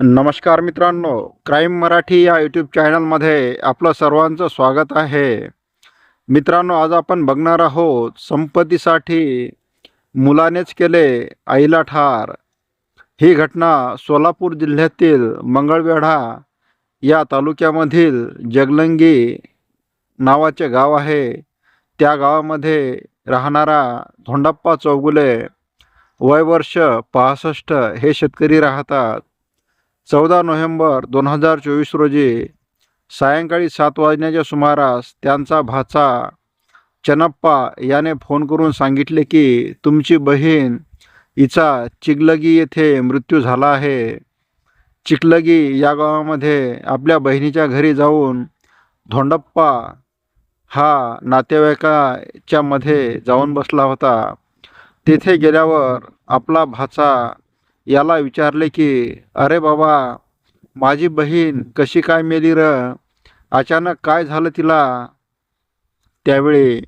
नमस्कार मित्रांनो क्राईम मराठी या यूट्यूब चॅनलमध्ये आपलं सर्वांचं स्वागत आहे. मित्रांनो आज आपण बघणार आहोत संपत्तीसाठी मुलानेच केले आईला ठार. ही घटना सोलापूर जिल्ह्यातील मंगळवेढा या तालुक्यामधील जगलंगी नावाचे गाव आहे. त्या गावामध्ये राहणारा धोंडाप्पा चौगुले वय वर्ष पासष्ट हे शेतकरी राहतात. चौदा नोव्हेंबर दोन हजार चोवीस रोजी सायंकाळी सात वाजण्याच्या सुमारास त्यांचा भाचा चनप्पा याने फोन करून सांगितले की तुमची बहीण हिचा चिकलगी येथे मृत्यू झाला आहे. चिकलगी या गावामध्ये आपल्या बहिणीच्या घरी जाऊन धोंडप्पा हा नातेवाईकाच्या मध्ये जाऊन बसला होता. तेथे गेल्यावर आपला भाचा याला विचारले की अरे बाबा माझी बहीण कशी काय मेली र? अचानक काय झालं तिला? त्यावेळी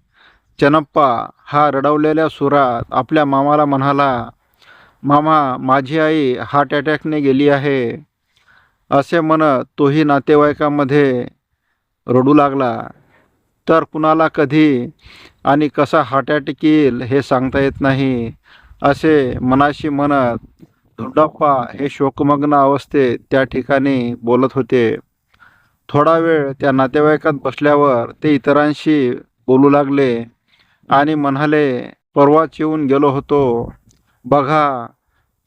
चनप्पा हा रडवलेल्या सुरात आपल्या मामाला म्हणाला मामा माझी आई हार्ट अटॅकने गेली आहे. असे म्हणत तोही नातेवाईकामध्ये रडू लागला. तर कुणाला कधी आणि कसा हार्ट अटॅक येईल हे सांगता येत नाही असे मनाशी म्हणत धुंडाप्पा हे शोकमग्न अवस्थेत त्या ठिकाणी बोलत होते. थोडा वेळ त्या नातेवाईकात बसल्यावर ते इतरांशी बोलू लागले आणि म्हणाले परवाच येऊन गेलो होतो. बघा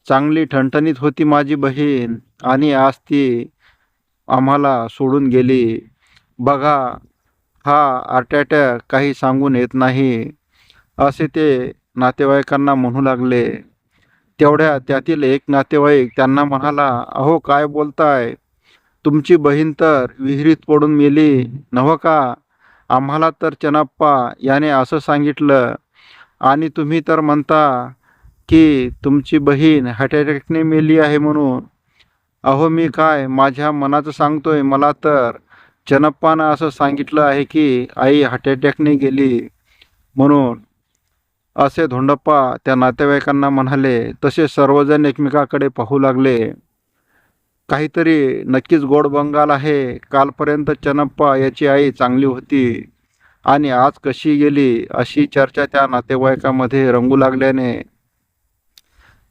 चांगली ठणठणीत होती माझी बहीण आणि आज ती आम्हाला सोडून गेली. बघा हा हार्ट अटॅक काही सांगून येत नाही असे ते नातेवाईकांना म्हणू लागले. तेवढ्या त्यातील एक नातेवाईक त्यांना म्हणाला अहो काय बोलताय? तुमची बहीण तर विहिरीत पडून मेली नव्ह का? आम्हाला तर चनाप्पा याने असं सांगितलं. आणि तुम्ही तर म्हणता की तुमची बहीण हार्ट अटॅकने मेली आहे म्हणून. अहो मी काय माझ्या मनाचं सांगतोय मला तर चनप्पानं असं सांगितलं आहे की आई हार्ट अटॅकने गेली म्हणून. असे धोंडप्पा त्या नातेवाईकांना म्हणाले तसे सर्वजण एकमेकाकडे पाहू लागले. काहीतरी नक्कीच गोड बंगाल आहे. कालपर्यंत चनप्पा याची आई चांगली होती आणि आज कशी गेली अशी चर्चा त्या नातेवाईकामध्ये रंगू लागल्याने.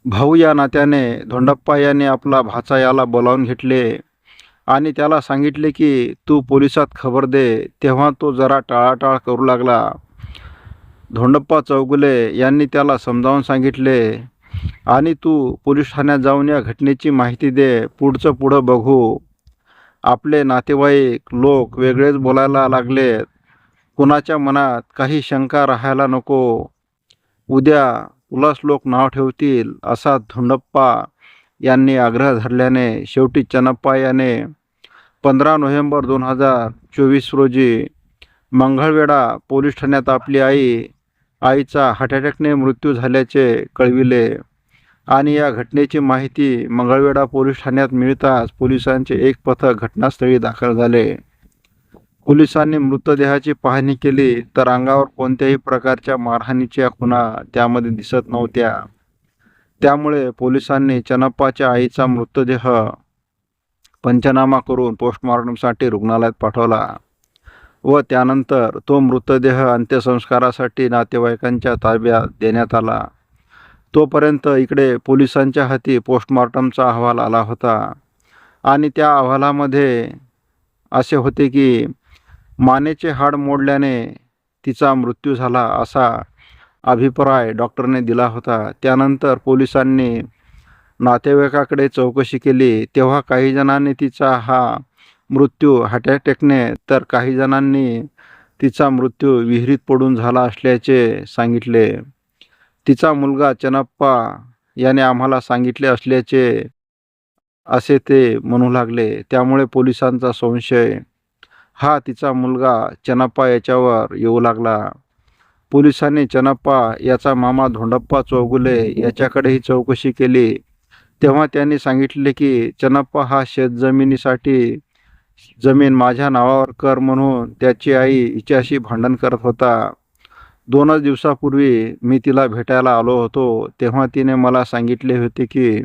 भाऊ या नात्याने धोंडप्पा याने आपला भाचा याला बोलावून घेतले आणि त्याला सांगितले की तू पोलिसात खबर दे. तेव्हा तो जरा टाळाटाळ करू लागला. धोंडप्पा चौगुले यांनी त्याला समजावून सांगितले आणि तू पोलीस ठाण्यात जाऊन या घटनेची माहिती दे पुढचं पुढं बघू. आपले नातेवाईक लोक वेगळेच बोलायला लागलेत कुणाच्या मनात काही शंका राहायला नको. उद्या तुलाच लोक नाव ठेवतील असा धोंडप्पा यांनी आग्रह धरल्याने शेवटी चनप्पा याने पंधरा नोव्हेंबर दोन हजार चोवीस रोजी मंगळवेढा पोलीस ठाण्यात आपली आई आईचा हार्ट अटॅकने मृत्यू झाल्याचे कळविले. आणि या घटनेची माहिती मंगळवेढा पोलीस ठाण्यात मिळताच पोलिसांचे एक पथक घटनास्थळी दाखल झाले. पोलिसांनी मृतदेहाची पाहणी केली तर अंगावर कोणत्याही प्रकारच्या मारहाणीच्या खुणा त्यामध्ये दिसत नव्हत्या. त्यामुळे पोलिसांनी चनप्पाच्या आईचा मृतदेह पंचनामा करून पोस्टमॉर्टमसाठी रुग्णालयात पाठवला. व त्यानंतर तो मृतदेह अंत्यसंस्कारासाठी नातेवाईकांच्या ताब्यात देण्यात आला. तोपर्यंत इकडे पोलिसांच्या हाती पोस्टमॉर्टमचा अहवाल आला होता. आणि त्या अहवालामध्ये असे होते की मानेचे हाड मोडल्याने तिचा मृत्यू झाला असा अभिप्राय डॉक्टरने दिला होता. त्यानंतर पोलिसांनी नातेवाईकाकडे चौकशी केली. तेव्हा काही जणांनी तिचा हा मृत्यू हार्ट तर काही जणांनी तिचा मृत्यू विहिरीत पडून झाला असल्याचे सांगितले. तिचा मुलगा चनप्पा याने आम्हाला सांगितले असल्याचे असे ते म्हणू लागले. त्यामुळे पोलिसांचा संशय. हा तिचा मुलगा चनप्पा याच्यावर येऊ लागला. पोलिसांनी चनप्पा याचा मामा धोंडप्पा चौगुले याच्याकडेही चौकशी केली. तेव्हा त्यांनी सांगितले की चनप्पा हा शेतजमिनीसाठी जमीन माझ्या नावावर कर म्हणून त्याची आई हिच्याशी भांडण करत होता. दोनच दिवसापूर्वी मी तिला भेटायला आलो होतो. तेव्हा तिने मला सांगितले होते की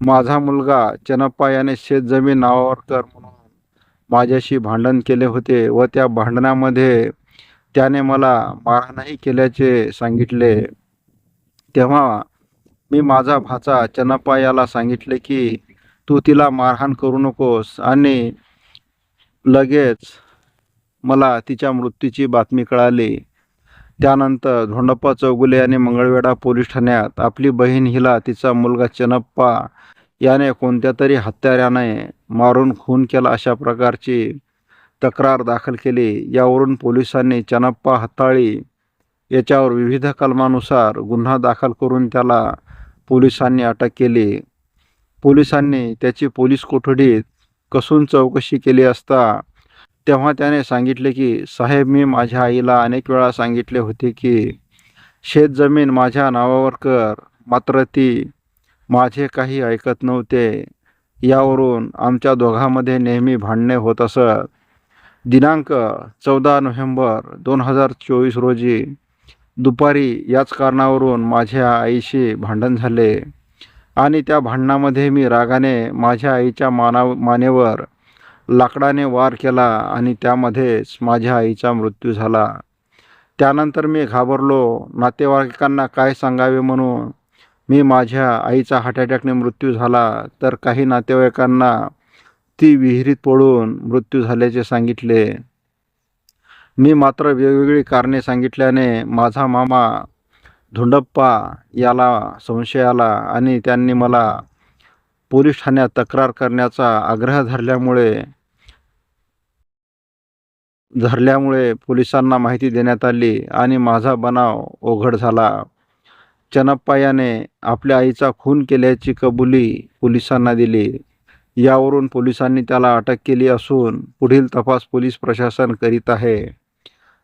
माझा मुलगा चनप्पा याने शेतजमीन नावावर कर म्हणून माझ्याशी भांडण केले होते व त्या भांडणामध्ये त्याने मला मारहाणही केल्याचे सांगितले. तेव्हा मी माझा भाचा चनप्पा याला सांगितले की तू तिला मारहाण करू नकोस आणि लगेच मला तिच्या मृत्यूची बातमी कळाली. त्यानंतर धोंडप्पा चौगुले यांनी मंगळवेढा पोलीस ठाण्यात आपली बहीण हिला तिचा मुलगा चनप्पा याने कोणत्या तरी हत्याराने मारून खून केला अशा प्रकारची तक्रार दाखल केली. यावरून पोलिसांनी चनप्पा हत्ताळी याच्यावर विविध कलमानुसार गुन्हा दाखल करून त्याला पोलिसांनी अटक केली. पोलिसांनी त्याची पोलीस कोठडीत कसून चौकशी केली असता तेव्हा त्याने सांगितले की साहेब मी माझ्या आईला अनेक वेळा सांगितले होते की शेतजमीन माझ्या नावावर कर मात्र ती माझे काही ऐकत नव्हते. यावरून आमच्या दोघांमध्ये नेहमी भांडणे होत असत. दिनांक चौदा नोव्हेंबर दोन हजार चोवीस रोजी दुपारी याच कारणावरून माझ्या आईशी भांडण झाले. आणि त्या भांडणामध्ये मी रागाने माझ्या आईच्या माना मानेवर लाकडाने वार केला आणि त्यामध्येच माझ्या आईचा मृत्यू झाला. त्यानंतर मी घाबरलो. नातेवाईकांना काय सांगावे म्हणून मी माझ्या आईचा हार्ट अटॅकने मृत्यू झाला. तर काही नातेवाईकांना ती विहिरीत पडून मृत्यू झाल्याचे सांगितले. मी मात्र वेगवेगळी कारणे सांगितल्याने माझा मामा धुंडप्पा याला संशय आला आणि त्यांनी मला पोलीस ठाण्यात तक्रार करण्याचा आग्रह धरल्यामुळे धरल्यामुळे पोलिसांना माहिती देण्यात आली आणि माझा बनाव ओघड झाला. चनप्पा याने आपल्या आईचा खून केल्याची कबुली पोलिसांना दिली. यावरून पोलिसांनी त्याला अटक केली असून पुढील तपास पोलीस प्रशासन करीत आहे.